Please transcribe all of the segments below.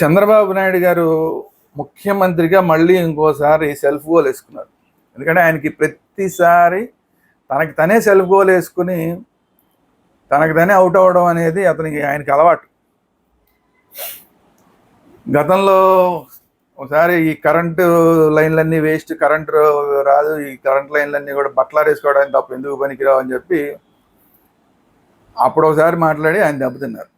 చంద్రబాబు నాయుడు గారు ముఖ్యమంత్రిగా మళ్ళీ ఇంకోసారి సెల్ఫ్ గోల్ వేసుకున్నారు. ఎందుకంటే ఆయనకి ప్రతిసారి తనకి తనే సెల్ఫ్ గోల్ వేసుకుని తనకి తనే అవుట్ అవ్వడం అనేది అతనికి ఆయనకి అలవాటు. గతంలో ఒకసారి ఈ కరెంటు లైన్లన్నీ వేస్ట్ కరెంటు రాదు ఈ కరెంట్ లైన్లన్నీ కూడా బట్టలు వేసుకోవడానికి తప్ప ఎందుకు పనికిరావు అని చెప్పి అప్పుడు ఒకసారి మాట్లాడి ఆయన దెబ్బతిన్నారు.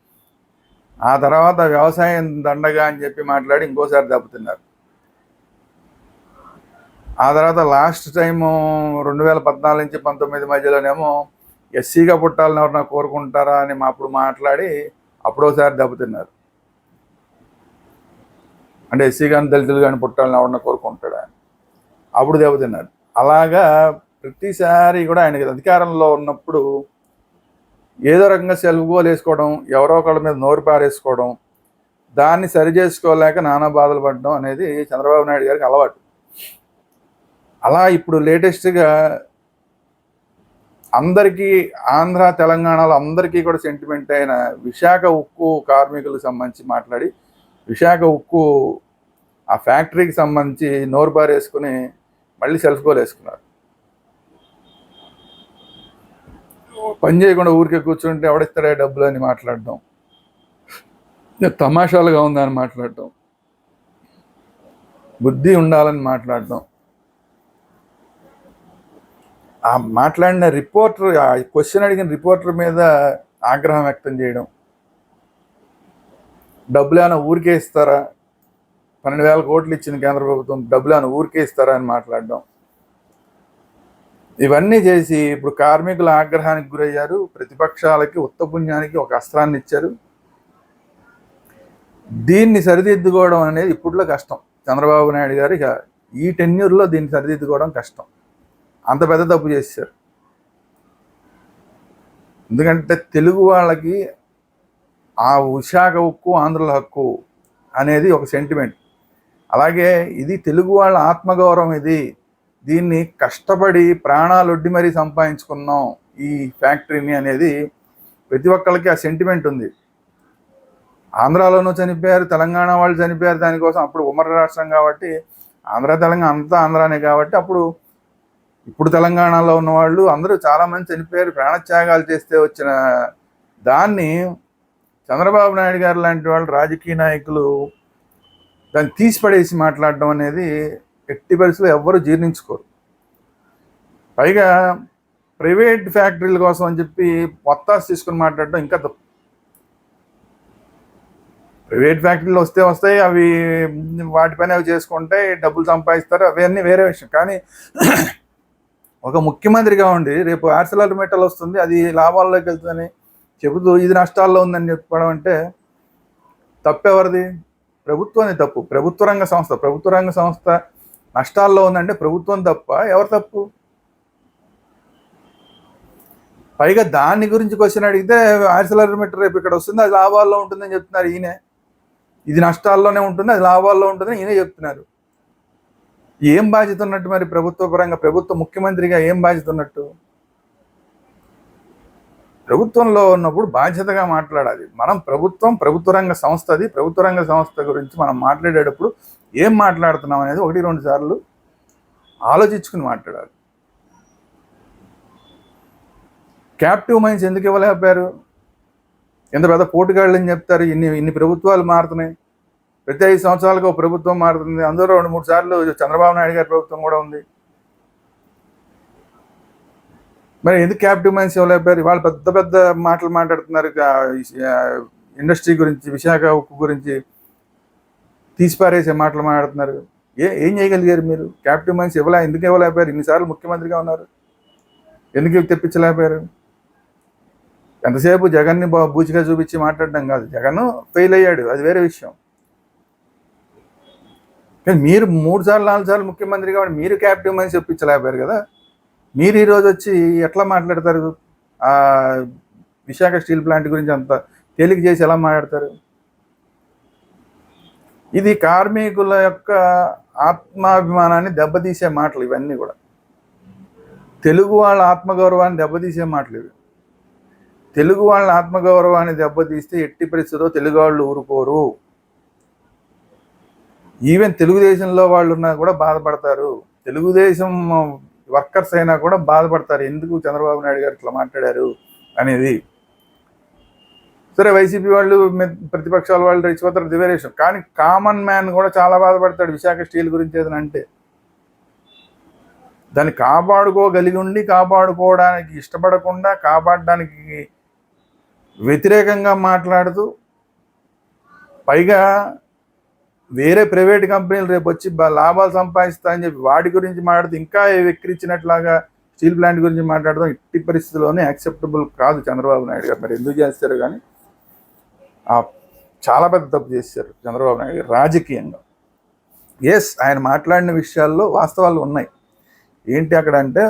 ఆ తర్వాత వ్యవసాయం దండగా అని చెప్పి మాట్లాడి ఇంకోసారి దెబ్బతిన్నారు. ఆ తర్వాత లాస్ట్ టైము రెండు వేల పద్నాలుగు నుంచి పంతొమ్మిది మధ్యలోనేమో ఎస్సీగా పుట్టాలని ఎవరన్నా కోరుకుంటారా అని మా అప్పుడు మాట్లాడి అప్పుడోసారి దెబ్బతిన్నారు. అంటే ఎస్సీ కానీ దళితులు కానీ పుట్టాలని ఎవరన్నా కోరుకుంటాడా అప్పుడు దెబ్బతిన్నారు. అలాగా ప్రతిసారి కూడా ఆయనకి అధికారంలో ఉన్నప్పుడు ఏదో రకంగా సెల్ఫ్ గోల్ వేసుకోవడం ఎవరో ఒకళ్ళ మీద నోరు పారేసుకోవడం దాన్ని సరి చేసుకోలేక నానా బాధలు పడడం అనేది చంద్రబాబు నాయుడు గారికి అలవాటు. అలా ఇప్పుడు లేటెస్ట్గా అందరికీ ఆంధ్ర తెలంగాణలో అందరికీ కూడా సెంటిమెంట్ అయిన విశాఖ ఉక్కు కార్మికులకు సంబంధించి మాట్లాడి విశాఖ ఉక్కు ఆ ఫ్యాక్టరీకి సంబంధించి నోరు పారేసుకుని మళ్ళీ సెల్ఫ్ గోల్ వేసుకున్నారు. పని చేయకుండా ఊరికే కూర్చుంటే ఎవడిస్తాడే డబ్బులు అని మాట్లాడడం. ఇక తమాషాలుగా ఉందని మాట్లాడటం బుద్ధి ఉండాలని మాట్లాడటం ఆ మాట్లాడిన రిపోర్టర్ ఆ క్వశ్చన్ అడిగిన రిపోర్టర్ మీద ఆగ్రహం వ్యక్తం చేయడం. డబ్బులు ఏమైనా ఊరికే ఇస్తారా? పన్నెండు వేల కోట్లు ఇచ్చింది కేంద్ర ప్రభుత్వం డబ్బులు ఏమైనా ఊరికే ఇస్తారా అని మాట్లాడడం. ఇవన్నీ చేసి ఇప్పుడు కార్మికుల ఆగ్రహానికి గురయ్యారు ప్రతిపక్షాలకి ఉత్తపుణ్యానికి ఒక అస్త్రాన్ని ఇచ్చారు. దీన్ని సరిదిద్దుకోవడం అనేది ఇప్పట్లో కష్టం. చంద్రబాబు నాయుడు గారు ఇక ఈ టెన్యూర్లో దీన్ని సరిదిద్దుకోవడం కష్టం. అంత పెద్ద తప్పు చేశారు. ఎందుకంటే తెలుగు వాళ్ళకి ఆ విశాఖ హక్కు ఆంధ్రుల హక్కు అనేది ఒక సెంటిమెంట్ అలాగే ఇది తెలుగు వాళ్ళ ఆత్మగౌరవం ఇది. దీన్ని కష్టపడి ప్రాణాలొడ్డి మరీ సంపాదించుకున్నాం ఈ ఫ్యాక్టరీని అనేది ప్రతి ఒక్కరికి ఆ సెంటిమెంట్ ఉంది. ఆంధ్రాలోనూ చనిపోయారు తెలంగాణ వాళ్ళు చనిపోయారు దానికోసం అప్పుడు ఉమ్మడి రాష్ట్రం కాబట్టి ఆంధ్ర తెలంగాణ అంతా ఆంధ్రానే కాబట్టి అప్పుడు ఇప్పుడు తెలంగాణలో ఉన్న వాళ్ళు అందరూ చాలామంది చనిపోయారు ప్రాణత్యాగాలు చేస్తే వచ్చిన దాన్ని చంద్రబాబు నాయుడు గారు లాంటి వాళ్ళు రాజకీయ నాయకులు దాన్ని తీసిపడేసి మాట్లాడడం అనేది ఎట్టి పరిస్థితులు ఎవ్వరూ జీర్ణించుకోరు. పైగా ప్రైవేట్ ఫ్యాక్టరీల కోసం అని చెప్పి మొత్తాసు తీసుకుని మాట్లాడడం ఇంకా తప్పు. ప్రైవేట్ ఫ్యాక్టరీలు వస్తే వస్తాయి అవి వాటిపైన అవి చేసుకుంటే డబ్బులు సంపాదిస్తారు అవన్నీ వేరే విషయం. కానీ ఒక ముఖ్యమంత్రిగా ఉండి రేపు ఆర్సెలర్ మెటల్ వస్తుంది అది లాభాల్లోకి వెళ్తుందని చెబుతూ ఇది నష్టాల్లో ఉందని చెప్పడం అంటే తప్పెవరిది? ప్రభుత్వాన్ని తప్పు. ప్రభుత్వ రంగ సంస్థ. ప్రభుత్వ రంగ సంస్థ నష్టాల్లో ఉందంటే ప్రభుత్వం తప్ప ఎవరు తప్పు? పైగా దాని గురించి క్వశ్చన్ అడిగితే ఆర్సెలర్ రేపు ఇక్కడ వస్తుంది అది లాభాల్లో ఉంటుందని చెప్తున్నారు ఈయనే. ఇది నష్టాల్లోనే ఉంటుంది అది లాభాల్లో ఉంటుందని ఈయనే చెప్తున్నారు. ఏం బాధ్యత ఉన్నట్టు మరి ప్రభుత్వ పరంగా ప్రభుత్వ ముఖ్యమంత్రిగా ఏం బాధ్యత ఉన్నట్టు? ప్రభుత్వంలో ఉన్నప్పుడు బాధ్యతగా మాట్లాడాలి. మనం ప్రభుత్వం ప్రభుత్వ రంగ సంస్థ అది. ప్రభుత్వ రంగ సంస్థ గురించి మనం మాట్లాడేటప్పుడు ఏం మాట్లాడుతున్నాం అనేది ఒకటి రెండు సార్లు ఆలోచించుకుని మాట్లాడాలి. క్యాప్టివ్ మైన్స్ ఎందుకు ఇవ్వలేకపోయారు ఎంత పెద్ద పోటుగాళ్ళు అని చెప్తారు? ఇన్ని ఇన్ని ప్రభుత్వాలు మారుతున్నాయి. ప్రతి ఐదు సంవత్సరాలకు ఒక ప్రభుత్వం మారుతుంది. అందులో రెండు మూడు సార్లు చంద్రబాబు నాయుడు గారి ప్రభుత్వం కూడా ఉంది. మరి ఎందుకు క్యాప్టివ్ మైన్స్ ఇవ్వలేకపోయారు వాళ్ళు పెద్ద పెద్ద మాటలు మాట్లాడుతున్నారు. ఇండస్ట్రీ గురించి విశాఖ ఉక్కు గురించి. తీసిపారేసే మాటలు మాట్లాడుతున్నారు. ఏ ఏం చేయగలిగారు మీరు? క్యాపిటల్ మైన్స్ ఇవ్వలే ఎందుకు ఇవ్వలేకపోయారు? ఇన్నిసార్లు ముఖ్యమంత్రిగా ఉన్నారు. ఎందుకు తెప్పించలేకపోయారు? ఎంతసేపు జగన్ని బా- బూచిగా చూపించి మాట్లాడడం కాదు. జగన్ ఫెయిల్ అయ్యాడు. అది వేరే విషయం. కానీ మీరు మూడు సార్లు నాలుగు సార్లు ముఖ్యమంత్రి కాబట్టి మీరు క్యాపిటివ్ మైన్స్ చెప్పించలేకపోయారు కదా? మీరు ఈరోజు వచ్చి ఎట్లా మాట్లాడతారు? ఆ విశాఖ స్టీల్ ప్లాంట్ గురించి అంత తేలిక చేసి ఎలా మాట్లాడతారు? ఇది కార్మికుల యొక్క ఆత్మాభిమానాన్ని దెబ్బతీసే మాటలు ఇవన్నీ కూడా. తెలుగు వాళ్ళ ఆత్మగౌరవాన్ని దెబ్బతీసే మాటలు ఇవి. తెలుగు వాళ్ళ ఆత్మగౌరవాన్ని దెబ్బతీస్తే ఎట్టి పరిస్థితుల్లో తెలుగు వాళ్ళు ఊరుకోరు. ఈవెన్ తెలుగుదేశంలో వాళ్ళు ఉన్నా కూడా బాధపడతారు. తెలుగుదేశం వర్కర్స్ అయినా కూడా బాధపడతారు. ఎందుకు చంద్రబాబు నాయుడు గారు ఇట్లా మాట్లాడారు అనేది. సరే వైసీపీ వాళ్ళు ప్రతిపక్షాల వాళ్ళు రెచ్చిపోతారు దివేరేషన్ కానీ కామన్ మ్యాన్ కూడా చాలా బాధపడతాడు విశాఖ స్టీల్ గురించి ఏదైనా అంటే. దాన్ని కాపాడుకోగలిగి ఉండి కాపాడుకోవడానికి ఇష్టపడకుండా కాపాడడానికి వ్యతిరేకంగా మాట్లాడుతూ పైగా వేరే ప్రైవేట్ కంపెనీలు రేపు వచ్చి లాభాలు సంపాదిస్తాయని చెప్పి వాటి గురించి మాట్లాడుతూ ఇంకా వెక్కిరించినట్లాగా స్టీల్ ప్లాంట్ గురించి మాట్లాడడం ఇట్టి పరిస్థితుల్లోనే యాక్సెప్టబుల్ కాదు చంద్రబాబు నాయుడు గారు. మరి ఎందుకు చేస్తారు కానీ? చాలా పెద్ద తప్పు చేశారు చంద్రబాబు నాయుడు రాజకీయంగా. ఎస్ ఆయన మాట్లాడిన విషయాల్లో వాస్తవాలు ఉన్నాయి. ఏంటి అక్కడ అంటే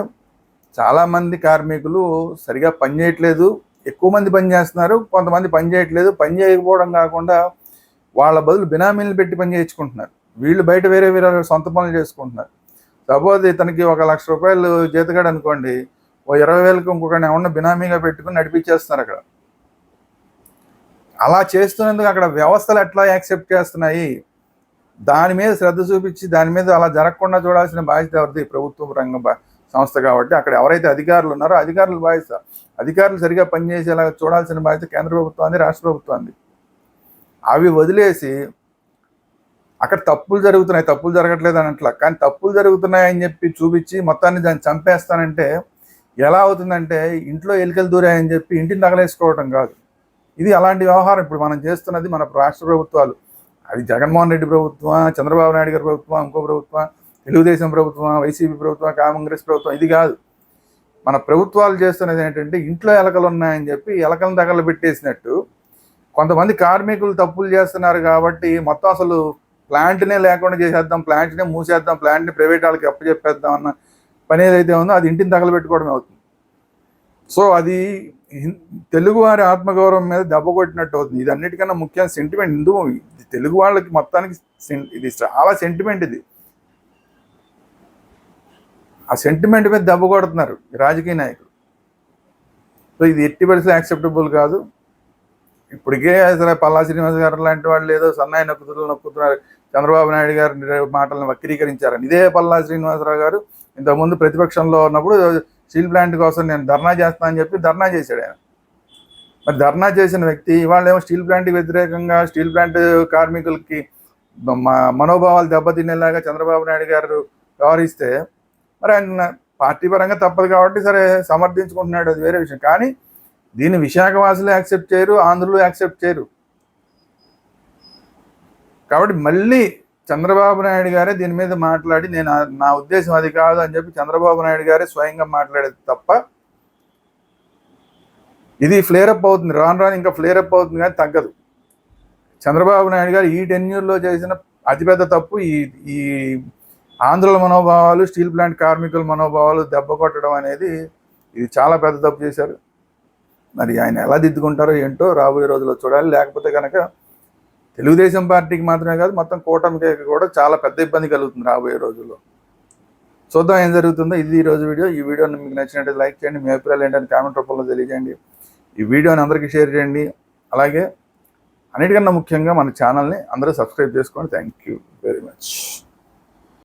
చాలామంది కార్మికులు సరిగా పని చేయట్లేదు ఎక్కువ మంది పని చేస్తున్నారు కొంతమంది పని చేయట్లేదు పని చేయకపోవడం కాకుండా వాళ్ళ బదులు బినామీలు పెట్టి పని చేయించుకుంటున్నారు. వీళ్ళు బయట వేరే వేరే సొంత పనులు చేసుకుంటున్నారు. సపోజ్ ఇతనికి ఒక లక్ష రూపాయలు జీతగాడు అనుకోండి ఓ ఇరవై వేలకు ఇంకొకరిని ఏమన్నా బినామీగా పెట్టుకుని నడిపించేస్తున్నారు అక్కడ. అలా చేస్తున్నందుకు అక్కడ వ్యవస్థలు ఎట్లా యాక్సెప్ట్ చేస్తున్నాయి? దాని మీద శ్రద్ధ చూపించి దాని మీద అలా జరగకుండా చూడాల్సిన బాధ్యత ఎవరిది? ప్రభుత్వ రంగ సంస్థ కాబట్టి అక్కడ ఎవరైతే అధికారులు ఉన్నారో అధికారులు బాధ్యత. అధికారులు సరిగా పనిచేసేలా చూడాల్సిన బాధ్యత కేంద్ర ప్రభుత్వాన్ని రాష్ట్ర ప్రభుత్వాన్ని అవి వదిలేసి అక్కడ తప్పులు జరుగుతున్నాయి. తప్పులు జరగట్లేదు అని కానీ తప్పులు జరుగుతున్నాయని చెప్పి చూపించి మొత్తాన్ని దాన్ని చంపేస్తానంటే ఎలా అవుతుందంటే ఇంట్లో ఎలికలు దూరాయని చెప్పి ఇంటిని తగలేసుకోవడం కాదు. ఇది అలాంటి వ్యవహారం. ఇప్పుడు మనం చేస్తున్నది మన రాష్ట్ర ప్రభుత్వాలు. అది జగన్మోహన్ రెడ్డి ప్రభుత్వం చంద్రబాబు నాయుడు గారి ప్రభుత్వం ఇంకో ప్రభుత్వం తెలుగుదేశం ప్రభుత్వం వైసీపీ ప్రభుత్వం కాంగ్రెస్ ప్రభుత్వం ఇది కాదు. మన ప్రభుత్వాలు చేస్తున్నది ఏంటంటే ఇంట్లో ఎలకలు ఉన్నాయని చెప్పి ఎలకలను తగల పెట్టేసినట్టు కొంతమంది కార్మికులు తప్పులు చేస్తున్నారు కాబట్టి మొత్తం అసలు ప్లాంట్నే లేకుండా చేసేద్దాం ప్లాంట్నే మూసేద్దాం ప్లాంట్ని ప్రైవేట్ వాళ్ళకి అప్పచెప్పేద్దాం అన్న పని ఏదైతే ఉందో అది ఇంటిని తగలబెట్టుకోవడం అవుతుంది. సో అది హిం- తెలుగు వారి ఆత్మగౌరవం మీద దెబ్బ కొట్టినట్టు అవుతుంది. ఇది అన్నిటికన్నా ముఖ్యమైన సెంటిమెంట్ హిందూ ఇది తెలుగు వాళ్ళకి మొత్తానికి ఇది చాలా సెంటిమెంట్ ఇది. ఆ సెంటిమెంట్ మీద దెబ్బ కొడుతున్నారు రాజకీయ నాయకులు. సో ఇది ఎట్టి పరిస్థితులు యాక్సెప్టబుల్ కాదు. ఇప్పటికే అసలు పల్లా శ్రీనివాస గారు లాంటి వాళ్ళు ఏదో సన్నాయి నొక్కుతులు నొక్కుతున్నారు. చంద్రబాబు నాయుడు గారి మాటలను వక్రీకరించారని. ఇదే పల్లా శ్రీనివాసరావు గారు ఇంతకుముందు ప్రతిపక్షంలో ఉన్నప్పుడు స్టీల్ ప్లాంట్ కోసం నేను ధర్నా చేస్తా అని చెప్పి ధర్నా చేశాడు ఆయన. మరి ధర్నా చేసిన వ్యక్తి ఇవాళ ఏమో స్టీల్ ప్లాంట్కి వ్యతిరేకంగా స్టీల్ ప్లాంట్ కార్మికులకి మనోభావాలు దెబ్బతినేలాగా చంద్రబాబు నాయుడు గారు వ్యవహరిస్తే మరి ఆయన పార్టీ పరంగా తప్పదు కాబట్టి సరే సమర్థించుకుంటున్నాడు అది వేరే విషయం. కానీ దీన్ని విశాఖవాసులు యాక్సెప్ట్ చేయరు ఆంధ్రులు యాక్సెప్ట్ చేయరు. కాబట్టి మళ్ళీ చంద్రబాబు నాయుడు గారే దీని మీద మాట్లాడి నేను నా ఉద్దేశం అది కాదు అని చెప్పి చంద్రబాబు నాయుడు గారే స్వయంగా మాట్లాడేది తప్ప ఇది ఫ్లేరప్ అవుతుంది. రాను రాను ఇంకా ఫ్లేరప్ అవుతుంది కానీ తగ్గదు. చంద్రబాబు నాయుడు గారు ఈ టెన్యూర్లో చేసిన అతిపెద్ద తప్పు ఈ ఈ ఆంధ్రుల మనోభావాలు స్టీల్ ప్లాంట్ కార్మికుల మనోభావాలు దెబ్బ కొట్టడం అనేది ఇది చాలా పెద్ద తప్పు చేశారు. మరి ఆయన ఎలా దిద్దుకుంటారో ఏంటో రాబోయే రోజుల్లో చూడాలి. లేకపోతే కనుక తెలుగుదేశం పార్టీకి మాత్రమే కాదు మొత్తం కూటమికి కూడా చాలా పెద్ద ఇబ్బంది కలుగుతుంది రాబోయే రోజుల్లో. చూద్దాం ఏం జరుగుతుందో. ఇది ఈ రోజు వీడియో. ఈ వీడియోని మీకు నచ్చినట్టు లైక్ చేయండి. మీ అభిప్రాయాలు ఏంటని కామెంట్ రూపంలో తెలియజేయండి. ఈ వీడియోని అందరికీ షేర్ చేయండి. అలాగే అన్నిటికన్నా ముఖ్యంగా మన ఛానల్ని అందరూ సబ్స్క్రైబ్ చేసుకోండి. Thank you very much.